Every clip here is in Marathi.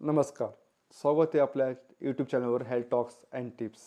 नमस्कार. स्वागत आहे आपल्या यूट्यूब चॅनलवर हेल्थ टॉक्स अँड टिप्स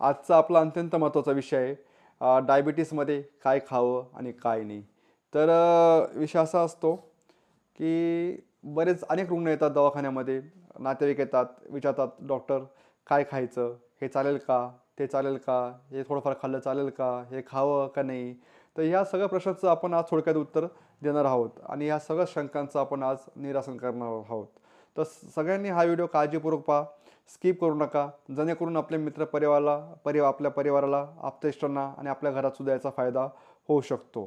आजचा आपला अत्यंत महत्त्वाचा विषय आहे डायबिटीसमध्ये काय खावं आणि काय नाही. तर विषय असा असतो की बरेच अनेक रुग्ण येतात दवाखान्यामध्ये नातेवाईक येतात विचारतात डॉक्टर काय खायचं? हे चालेल का? ते चालेल का? हे थोडंफार खाल्लं चालेल का? हे खावं का नाही? तर ह्या सगळ्या प्रश्नाचं आपण आज थोडक्यात उत्तर देणार आहोत आणि ह्या सगळ्या शंकांचं आपण आज निरासन करणार आहोत. तर सगळ्यांनी हा व्हिडिओ काळजीपूर्वक पहा. स्किप करू नका. जेणेकरून आपल्या मित्र परिवाराला परि आपल्या परिवाराला आपतेष्टांना आणि आपल्या घरातसुद्धा याचा फायदा होऊ शकतो.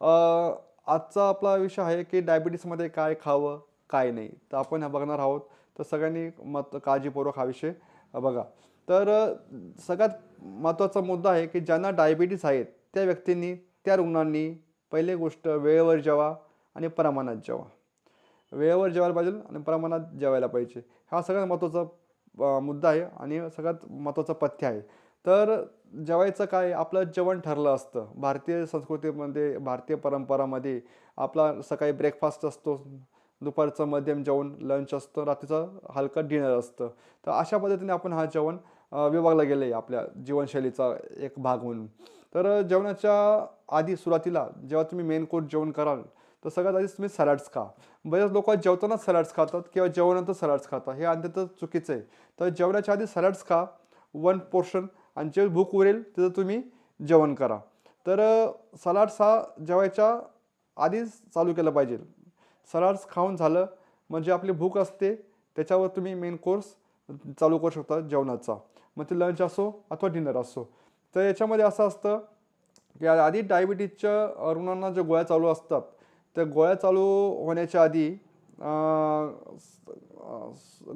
आजचा आपला विषय आहे की डायबिटीसमध्ये काय खावं काय नाही. तर आपण हा बघणार आहोत. तर सगळ्यांनी मत काळजीपूर्वक हा विषय बघा. तर सगळ्यात महत्त्वाचा मुद्दा आहे की ज्यांना डायबिटीस आहेत त्या व्यक्तींनी त्या रुग्णांनी पहिली गोष्ट वेळेवर जेवा आणि प्रमाणात जेवा. वेळेवर जेवायला पाहिजे आणि प्रमाणात जेवायला पाहिजे. हा सगळ्यात महत्त्वाचा मुद्दा आहे आणि सगळ्यात महत्त्वाचं पथ्य आहे. तर जेवायचं काय? आपलं जेवण ठरलं असतं. भारतीय संस्कृतीमध्ये भारतीय परंपरामध्ये आपला सकाळी ब्रेकफास्ट असतो दुपारचं मध्यम जेवण लंच असतं रात्रीचं हलकं डिनर असतं. तर अशा पद्धतीने आपण हा जेवण विभागला गेलं आहे आपल्या जीवनशैलीचा एक भाग म्हणून. तर जेवणाच्या आधी सुरुवातीला जेव्हा तुम्ही मेन कोर्स जेवण कराल तर सगळ्यात आधीच तुम्ही सॅलड्स खा. बरेच लोक जेवताना सॅलड्स खातात किंवा जेवणानंतर सॅलड्स खातात हे अत्यंत चुकीचं आहे. तर जेवणाच्या आधी सॅलड्स खा वन पोर्शन आणि जे भूक उरेल तिथं तुम्ही जेवण करा. तर सलाड्स हा जेवायच्या आधीच चालू केलं पाहिजे. सलाड्स खाऊन झालं म्हणजे आपली भूक असते त्याच्यावर तुम्ही मेन कोर्स चालू करू शकता जेवणाचा. मग ते लंच असो अथवा डिनर असो. तर याच्यामध्ये असं असतं की आधी डायबिटीजच्या रुग्णांना ज्या गोळ्या चालू असतात त्या गोळ्या चालू होण्याच्या आधी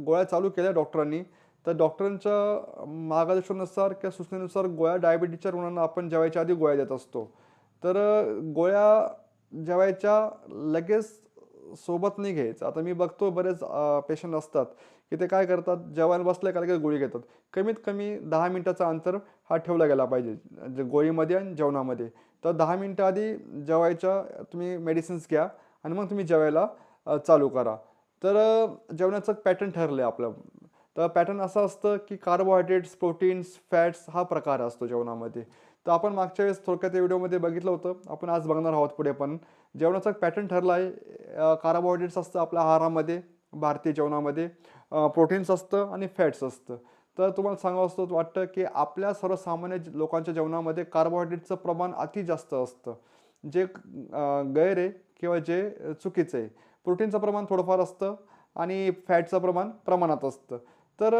गोळ्या चालू केल्या डॉक्टरांनी. तर डॉक्टरांच्या मार्गदर्शनानुसार किंवा सूचनेनुसार गोळ्या डायबिटीजच्या रुग्णांना आपण जेवायच्या आधी गोळ्या देत असतो. तर गोळ्या जेवायच्या लगेच सोबत नाही घ्यायचं. आता मी बघतो बरेच पेशंट असतात की ते काय करतात? जेवायला बसले का लगेच गोळी घेतात. कमीत कमी दहा मिनटाचा अंतर हा ठेवला गेला पाहिजे जे गोळीमध्ये आणि जेवणामध्ये. तर दहा मिनटं आधी जेवायच्या तुम्ही मेडिसिन्स घ्या आणि मग तुम्ही जेवायला चालू करा. तर जेवणाचं पॅटर्न ठरलं आहे आपलं. तर पॅटर्न असं असतं की कार्बोहायड्रेट्स प्रोटीन्स फॅट्स हा प्रकार असतो जेवणामध्ये. तर आपण मागच्या वेळेस थोडक्यात या व्हिडिओमध्ये बघितलं होतं. आपण आज बघणार आहोत पुढे पण. जेवणाचा पॅटर्न ठरला आहे कार्बोहायड्रेट्स असतं आपल्या आहारामध्ये भारतीय जेवणामध्ये प्रोटीन्स असतं आणि फॅट्स असतं. तर तुम्हाला सांगावं असं वाटतं की आपल्या सर्वसामान्य लोकांच्या जेवणामध्ये कार्बोहायड्रेटचं प्रमाण अति जास्त असतं. जे गैर आहे किंवा जे चुकीचं आहे. प्रोटीनचं प्रमाण थोडंफार असतं आणि फॅटचं प्रमाण प्रमाणात असतं. तर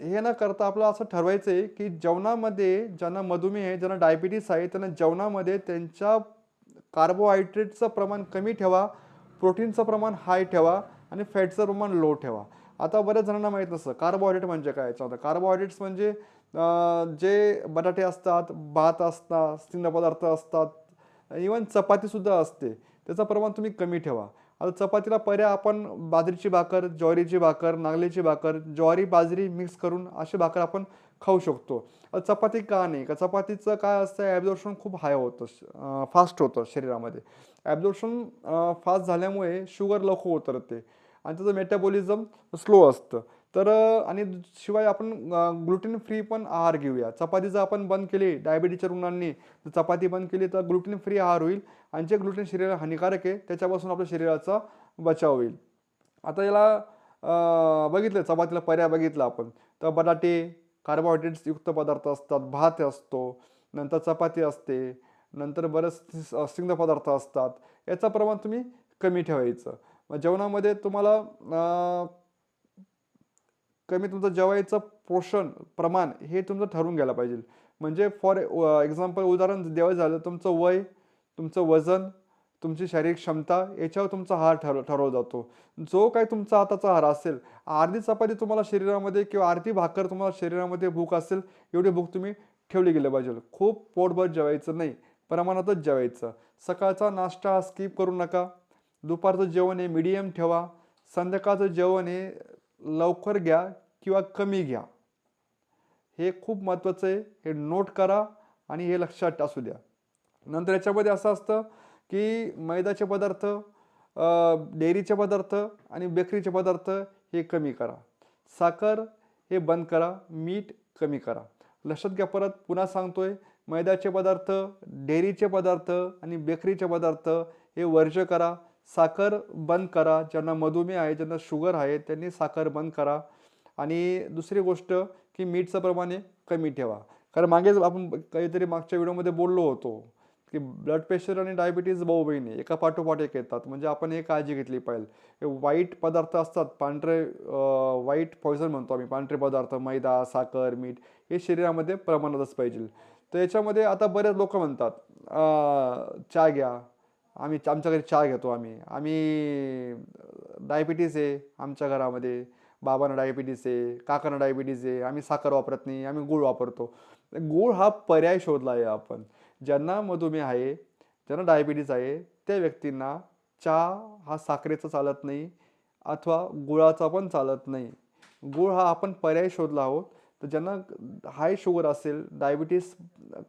हे न करता आपलं असं ठरवायचं आहे की जेवणामध्ये ज्यांना मधुमेह आहे ज्यांना डायबिटीस आहे त्यांना जेवणामध्ये त्यांच्या कार्बोहायड्रेटचं प्रमाण कमी ठेवा प्रोटीनचं प्रमाण हाय ठेवा आणि फॅटचं प्रमाण लो ठेवा. आता बऱ्याच जणांना माहीत नसतं. कार्बोहायड्रेट म्हणजे काय? याच्यामध्ये कार्बोहायड्रेट्स म्हणजे जे बटाटे असतात भात असतात स्थिंद पदार्थ असतात इवन चपातीसुद्धा असते. त्याचं प्रमाण तुम्ही कमी ठेवा. आता चपातीला पर्याय आपण बाजरीची भाकर ज्वारीची भाकर नागलीची भाकर ज्वारी बाजरी मिक्स करून अशी भाकर आपण खाऊ शकतो. चपाती का नाही? का चपातीचं काय असतं? ॲब्झॉर्प्शन खूप हाय होतं फास्ट होतं शरीरामध्ये. ॲब्झॉर्प्शन फास्ट झाल्यामुळे शुगर लवकर उतरते आणि त्याचं मेटाबॉलिझम स्लो असतं. तर आणि शिवाय आपण ग्लुटेन फ्री पण आहार घेऊया. चपाती जर आपण बंद केली डायबिटीजच्या रुग्णांनी जर चपाती बंद केली तर ग्लुटेन फ्री आहार होईल आणि जे ग्लुटेन शरीराला हानिकारक आहे त्याच्यापासून आपल्या शरीराचा बचाव होईल. आता याला बघितलं चपातीला पर्याय बघितला आपण. तर बटाटे कार्बोहायड्रेट्स युक्त पदार्थ असतात भात असतो नंतर चपाती असते नंतर बरेच स्निग्ध पदार्थ असतात. याचं प्रमाण तुम्ही कमी ठेवायचं. जेवणामध्ये तुम्हाला कमी तुमचं जेवायचं पोषण प्रमाण हे तुमचं ठरवून घ्यायला पाहिजे. म्हणजे फॉर एक्झाम्पल उदाहरण द्यावं झालं तुमचं वय तुमचं वजन तुमची शारीरिक क्षमता याच्यावर तुमचा आहार ठरव ठरवला जातो. जो काही तुमचा आताचा आहार असेल अर्धी चपाती तुम्हाला शरीरामध्ये किंवा अर्धी भाकर तुम्हाला शरीरामध्ये भूक असेल एवढी भूक तुम्ही ठेवली गेली पाहिजे. खूप पोटभर जेवायचं नाही प्रमाणातच जेवायचं. सकाळचा नाश्ता स्किप करू नका. दुपारचं जेवण हे मिडियम ठेवा. संध्याकाळचं जेवण हे लवकर घ्या किंवा कमी घ्या. हे खूप महत्त्वाचं आहे. हे नोट करा आणि हे लक्षात असू द्या. नंतर याच्यामध्ये असं असतं की मैद्याचे पदार्थ डेअरीचे पदार्थ आणि बेकरीचे पदार्थ हे कमी करा. साखर हे बंद करा. मीठ कमी करा. लक्षात घ्या परत. पुन्हा सांगतोय मैद्याचे पदार्थ डेअरीचे पदार्थ आणि बेकरीचे पदार्थ हे वर्ज करा. साखर बंद करा ज्यांना मधुमेह आहे ज्यांना शुगर आहे त्यांनी साखर बंद करा. आणि दुसरी गोष्ट की मीठचं प्रमाण कमी ठेवा. कारण मागेच आपण काहीतरी मागच्या व्हिडिओमध्ये बोललो होतो की ब्लड प्रेशर आणि डायबिटीज भाऊ बहिणी एका पाठोपाठ एक येतात. म्हणजे आपण हे काळजी घेतली पाहिजे. वाईट पदार्थ असतात पांढरे वाईट पॉयझन म्हणतो आम्ही पांढरे पदार्थ मैदा साखर मीठ हे शरीरामध्ये प्रमाणातच पाहिजे. तर याच्यामध्ये आता बरेच लोक म्हणतात चाय चहा घ्या आम्ही आमच्या घरी चहा घेतो आम्ही. आम्ही डायबिटीज आहे आमच्या घरामध्ये. बाबांना डायबिटीज आहे काकांना डायबिटीज आहे. आम्ही साखर वापरत नाही आम्ही गूळ वापरतो. गूळ हा पर्याय शोधला आहे आपण. ज्यांना मधुमेह आहे ज्यांना डायबिटीज आहे त्या व्यक्तींना चहा हा साखरेचा चालत नाही अथवा गुळाचा पण चालत नाही. गूळ हा आपण पर्याय शोधला आहोत. तर ज्यांना हाय शुगर असेल डायबिटीस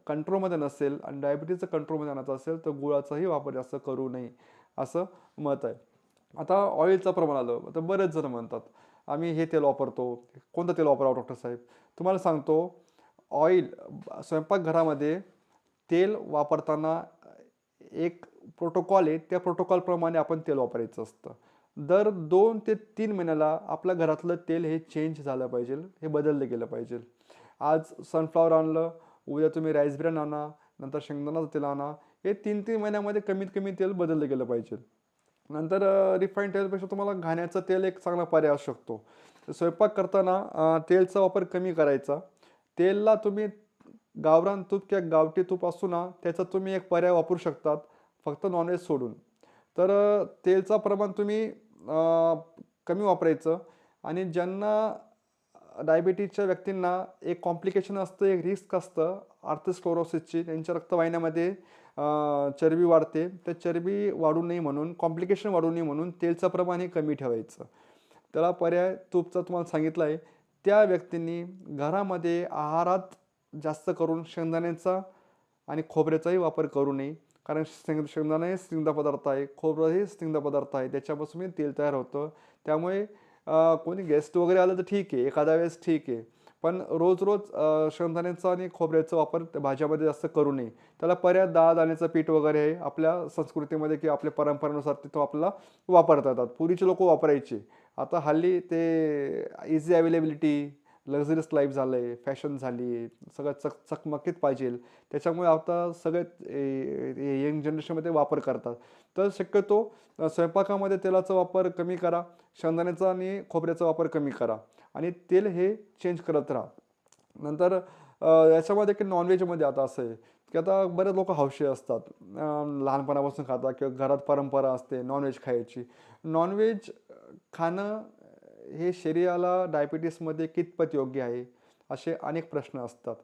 कंट्रोलमध्ये नसेल आणि डायबिटीजचं कंट्रोलमध्ये आणायचं असेल तर गुळाचाही वापर जास्त करू नये असं मत आहे. आता ऑइलचं प्रमाण आलं तर बरेच जण म्हणतात आम्ही हे तेल वापरतो. कोणतं तेल वापरावं डॉक्टर साहेब? तुम्हाला सांगतो ऑइल स्वयंपाकघरामध्ये तेल वापरताना एक प्रोटोकॉल आहे त्या प्रोटोकॉलप्रमाणे आपण तेल वापरायचं असतं. दर दोन ते तीन महिन्याला आपल्या घरातलं तेल हे चेंज झालं पाहिजे हे बदललं गेलं पाहिजे. आज सनफ्लॉवर आणलं उद्या तुम्ही राईस ब्रॅन आणा नंतर शेंगदाणाचं तेल आणा हे तीन तीन महिन्यामध्ये कमीत कमी तेल बदललं गेलं पाहिजे. नंतर रिफाईंड तेलपेक्षा तुम्हाला घाण्याचं तेल एक चांगला पर्याय असू शकतो. स्वयंपाक करताना तेलचा वापर कमी करायचा. तेलला तुम्ही गावरान तूप किंवा गावठी तूप असू ना त्याचा तुम्ही एक पर्याय वापरू शकतात फक्त नॉनव्हेज सोडून. तर तेलचा तेलचं प्रमाण तुम्ही कमी वापरायचं. आणि ज्यांना डायबिटीजच्या व्यक्तींना एक कॉम्प्लिकेशन असतं एक रिस्क असतं आर्थोस्क्लोरोसिसची त्यांच्या रक्तवाहिन्यामध्ये चरबी वाढते. त्या चरबी वाढू नये म्हणून कॉम्प्लिकेशन वाढू नये म्हणून तेलचं प्रमाण हे कमी ठेवायचं. त्याला पर्याय तूपचा तुम्हाला सांगितलं आहे. त्या व्यक्तींनी घरामध्ये आहारात जास्त करून शेंगदाण्याचा आणि खोबऱ्याचाही वापर करू नये. कारण शेंग शेंगदाणा हे स्निग्ध पदार्थ आहे खोबरं हे स्निग्ध पदार्थ आहे त्याच्यापासून हे तेल तयार होतं. त्यामुळे कोणी गेस्ट वगैरे आलं तर ठीक आहे एखाद्या वेळेस ठीक आहे. पण रोज रोज शेंगदाण्याचा आणि खोबऱ्याचा वापर भाज्यामध्ये जास्त करू नये. त्याला पर्याय डाळ दाण्याचं पीठ वगैरे आहे आपल्या संस्कृतीमध्ये किंवा आपल्या परंपरेनुसार ते तो आपल्याला वापरता येतात. पूर्वीचे लोक वापरायचे. आता हल्ली ते इझी अवेलेबिलिटी लक्झरियस लाईफ झालं आहे फॅशन झाली सगळं चक चकमकीत पाहिजे. त्याच्यामुळे आता सगळे यंग जनरेशनमध्ये वापर करतात. तर शक्यतो स्वयंपाकामध्ये तेलाचा वापर कमी करा शेंगदाण्याचा आणि खोबऱ्याचा वापर कमी करा आणि तेल हे चेंज करत राहा. नंतर याच्यामध्ये की नॉनव्हेजमध्ये आता असं आहे की आता बरेच लोक हौशी असतात. लहानपणापासून खातात किंवा घरात परंपरा असते नॉनव्हेज खायची. नॉनव्हेज खाणं हे शरीराला डायबिटीसमध्ये कितपत योग्य आहे? असे अनेक प्रश्न असतात.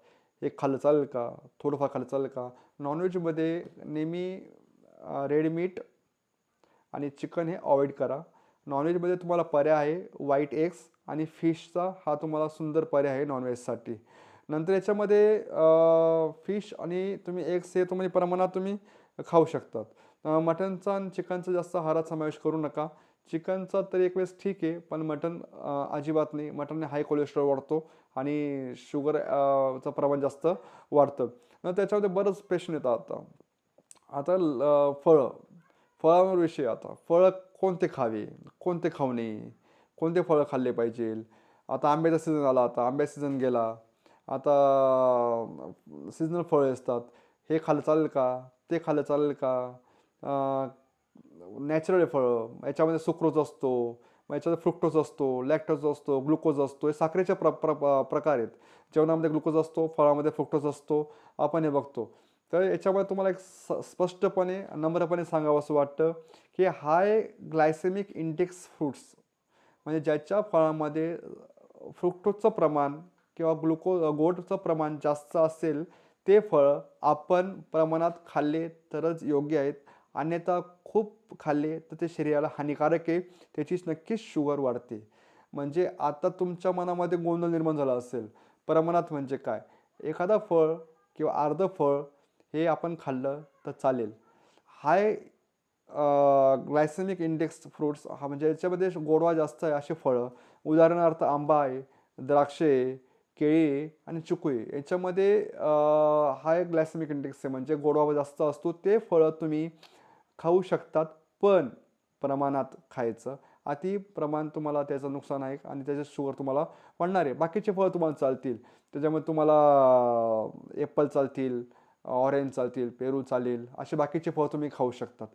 हे खाल्लं चालेल का? थोडंफार खाल्लं चालेल का नॉनव्हेजमध्ये नेहमी रेड मीट आणि चिकन हे अवॉइड करा. नॉनव्हेजमध्ये तुम्हाला पर्याय आहे व्हाईट एग्स आणि फिशचा हा तुम्हाला सुंदर पर्याय आहे नॉनव्हेजसाठी नंतर याच्यामध्ये फिश आणि तुम्ही एग्स हे तुम्ही प्रमाणात तुम्ही खाऊ शकतात. मटनचा आणि चिकनचा जास्त आहारात समावेश करू नका. चिकनचा तर एक वेळेस ठीक आहे पण मटन अजिबात नाही. मटनने हाय कोलेस्ट्रॉल वाढतो आणि शुगर चं प्रमाण जास्त वाढतं. न त्याच्यामध्ये बरंच प्रश्न येतात आता. आता ल- फळं. फळांवर विषय आता. फळं कोणते खावे? कोणते खाऊ नये? कोणते फळं खाल्ले पाहिजे? आता आंब्याचा सीझन आला आता. आंब्याचा सीझन गेला. आता सीझनल फळं असतात. हे खाल्लं चालेल का? ते खाल्लं चालेल का? नॅचरल फळं याच्यामध्ये सुक्रोज असतो मग याच्यामध्ये फ्रुक्टोज असतो लॅक्टोज असतो ग्लुकोज असतो हे साखरेचे प्र प्र प्रकार आहेत. जेवणामध्ये ग्लुकोज असतो फळामध्ये फ्रुक्टोज असतो आपण हे बघतो. तर याच्यामध्ये तुम्हाला एक स स्पष्टपणे नम्रपणे सांगावं असं वाटतं की हाय ग्लायसेमिक इंडेक्स फ्रूट्स म्हणजे ज्याच्या फळामध्ये फ्रुक्टोजचं प्रमाण किंवा ग्लुको गोडचं प्रमाण जास्त असेल ते फळ आपण प्रमाणात खाल्ले तरच योग्य आहेत. अन्यथा खूप खाल्ले तर ते शरीराला हानिकारक आहे. त्याचीच नक्कीच शुगर वाढते. म्हणजे आता तुमच्या मनामध्ये गोंधळ निर्माण झाला असेल. प्रमाणात म्हणजे काय? एखादा फळ किंवा अर्धं फळ हे आपण खाल्लं तर चालेल. हाय ग्लायसेमिक इंडेक्स फ्रूट्स हा म्हणजे याच्यामध्ये गोडवा जास्त आहे असे फळं. उदाहरणार्थ आंबा आहे द्राक्षे आहे केळी आणि चिकू आहे. याच्यामध्ये हाय ग्लायसेमिक इंडेक्स आहे. म्हणजे गोडवा जास्त असतो. ते फळं तुम्ही खाऊ शकतात पण प्रमाणात खायचं. अति प्रमाण तुम्हाला त्याचं नुकसान आहे आणि त्याचे शुगर तुम्हाला वाढणार आहे. बाकीचे फळं तुम्हाला चालतील. त्याच्यामध्ये तुम्हाला एप्पल चालतील ऑरेंज चालतील पेरू चालेल. असे बाकीचे फळं तुम्ही खाऊ शकतात.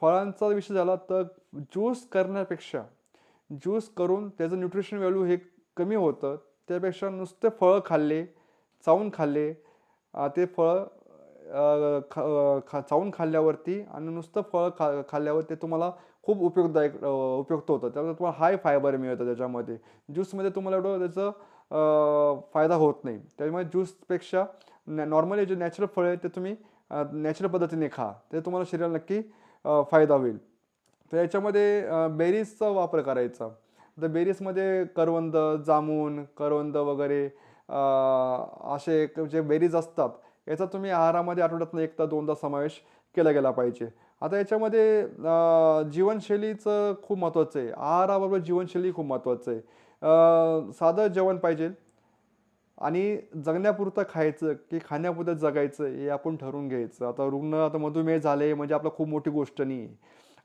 फळांचा विषय झाला तर ज्यूस करण्यापेक्षा ज्यूस करून त्याचं न्यूट्रिशन व्हॅल्यू हे कमी होतं. त्यापेक्षा नुसते फळं खाल्ले चावून खाल्ले ते फळं ख खा चावून खाल्ल्यावरती आणि नुसतं फळं खा खाल्ल्यावर ते तुम्हाला खूप उपयोगदायक उपयुक्त होतं. त्यामुळे तुम्हाला हाय फायबर मिळतं त्याच्यामध्ये. ज्यूसमध्ये तुम्हाला एवढं त्याचं फायदा होत नाही. त्यामुळे ज्यूसपेक्षा नॉर्मली जे नॅचरल फळ आहे ते तुम्ही नॅचरल पद्धतीने खा. ते तुम्हाला शरीराला नक्की फायदा होईल. तर याच्यामध्ये बेरीजचा वापर करायचा. तर बेरीजमध्ये करवंद जामून करवंद वगैरे असे जे बेरीज असतात याचा तुम्ही आहारामध्ये आठवड्यातनं एकदा दोनदा समावेश केला गेला पाहिजे. आता याच्यामध्ये जीवनशैलीचं खूप महत्त्वाचं आहे. आहाराबरोबर जीवनशैली खूप महत्त्वाचं आहे. साधं जेवण पाहिजे आणि जगण्यापुरतं खायचं की खाण्यापुरतं जगायचं हे आपण ठरवून घ्यायचं. आता रुग्ण आता मधुमेह झाले म्हणजे आपलं खूप मोठी गोष्ट नाही. आहे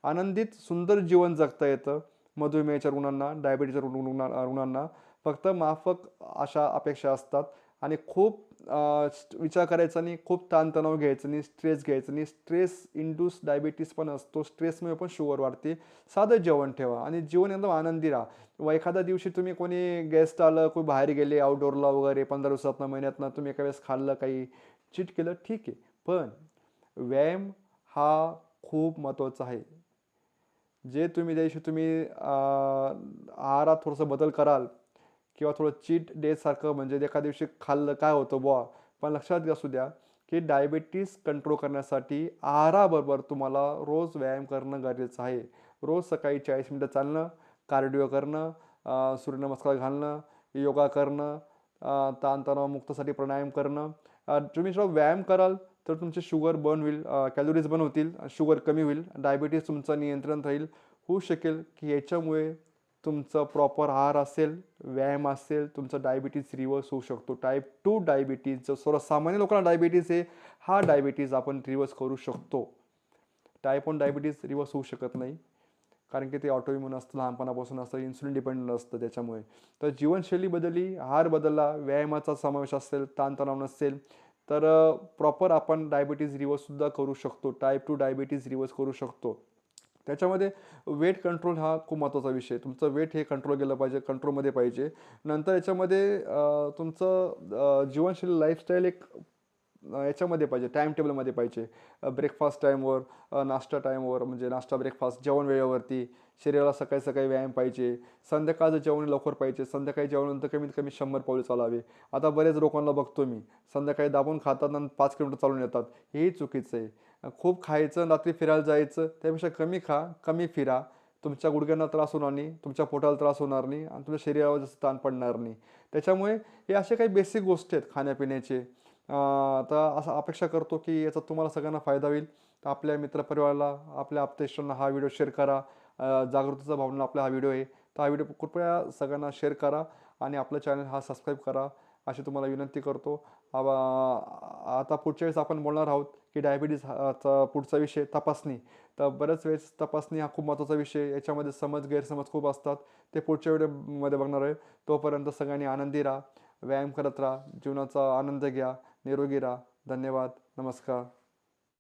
आनंदित सुंदर जीवन जगता येतं मधुमेहाच्या रुग्णांना डायबिटीच्या रुग्णा रुग्णांना. फक्त माफक अशा अपेक्षा असतात. आणि खूप विचार करायचा नाही खूप ताणतणाव घ्यायचं नाही स्ट्रेस घ्यायचं नाही. स्ट्रेस इंड्यूस डायबिटीस पण असतो. स्ट्रेसमुळे पण शुगर वाढते. साधं जेवण ठेवा आणि जीवन एकदम आनंदी राहा. व एखाद्या दिवशी तुम्ही कोणी गेस्ट आलं कोणी बाहेर गेले आउटडोअरला वगैरे पंधरा दिवसातनं महिन्यातनं तुम्ही एका वेळेस खाल्लं काही चीट केलं ठीक आहे. पण व्यायाम हा खूप महत्त्वाचा आहे. जे तुम्ही त्या दिवशी तुम्ही आहारात थोडंसं बदल कराल किंवा थोडं चीट डेसारखं म्हणजे एका दिवशी खाल्लं काय होतं बुवा? पण लक्षात असू द्या की डायबिटीस कंट्रोल करण्यासाठी आहाराबरोबर तुम्हाला रोज व्यायाम करणं गरजेचं आहे. रोज सकाळी चाळीस मिनटं चालणं कार्डिओ करणं सूर्यनमस्कार घालणं योगा करणं ताणतणावमुक्तसाठी प्राणायाम करणं. तुम्ही जेव्हा व्यायाम कराल तर तुमचे शुगर बर्न होईल कॅलरीज बर्न होतील शुगर कमी होईल डायबिटीस तुमचं नियंत्रण राहील. होऊ शकेल की याच्यामुळे तुमचं प्रॉपर आहार असेल व्यायाम असेल तुमचं डायबिटीज रिवर्स होऊ शकतो. टाईप टू डायबिटीज जो सर्वसामान्य लोकांना डायबिटीज आहे हा डायबिटीज आपण रिवर्स करू शकतो. टाईप वन डायबिटीज रिवर्स होऊ शकत नाही. कारण की ते ऑटोइम्युन असतं लहानपणापासून असतं इन्सुलिन डिपेंडंट असतं त्याच्यामुळे. तर जीवनशैली बदलली आहार बदलला व्यायामाचा समावेश असेल ताणतणाव नसेल तर प्रॉपर आपण डायबिटीज रिवर्ससुद्धा करू शकतो. टाईप टू डायबिटीज रिवर्स करू शकतो. त्याच्यामध्ये वेट कंट्रोल हा खूप महत्त्वाचा विषय तुमचं वेट हे कंट्रोल केलं पाहिजे कंट्रोलमध्ये पाहिजे. नंतर याच्यामध्ये तुमचं जीवनशैली लाईफस्टाईल एक याच्यामध्ये पाहिजे टाईम टेबलमध्ये पाहिजे. ब्रेकफास्ट टाईमवर नाश्ता टाईमवर म्हणजे नाश्ता ब्रेकफास्ट जेवण वेळेवरती. शरीराला सकाळी सकाळी व्यायाम पाहिजे. संध्याकाळचं जेवण लवकर पाहिजे. संध्याकाळी जेवणानंतर कमीत कमी शंभर पावले चालावे. आता बरेच लोकांना बघतो मी संध्याकाळी दाबून खातात आणि पाच किलोमीटर चालून येतात. हेही चुकीचं आहे. खूप खायचं रात्री फिरायला जायचं त्यापेक्षा कमी खा कमी फिरा. तुमच्या गुडघ्यांना त्रास होणार नाही तुमच्या पोटाला त्रास होणार नाही आणि तुमच्या शरीरावर जास्त ताण पडणार नाही. त्याच्यामुळे हे असे काही बेसिक गोष्टी आहेत खाण्यापिण्याचे. तर असं अपेक्षा करतो की याचा तुम्हाला सगळ्यांना फायदा होईल. तर आपल्या मित्रपरिवाराला आपल्या आप्तेष्टांना हा व्हिडिओ शेअर करा. जागृतीचा भावना आपला हा व्हिडिओ आहे. तर हा व्हिडिओ कृपया सगळ्यांना शेअर करा आणि आपलं चॅनल हा सबस्क्राईब करा. अशी तुम्हाला विनंती करतो. आता पुढच्या वेळेस आपण बोलणार आहोत की डायबिटीज हाचा पुढचा विषय तपासणी. तर बऱ्याच वेळेस तपासणी हा खूप महत्त्वाचा विषय. याच्यामध्ये समज गैरसमज खूप असतात. ते पुढच्या व्हिडिओमध्ये बघणार आहे. तोपर्यंत सगळ्यांनी आनंदी राहा व्यायाम करत राहा जीवनाचा आनंद घ्या निरोगी राहा. धन्यवाद. नमस्कार.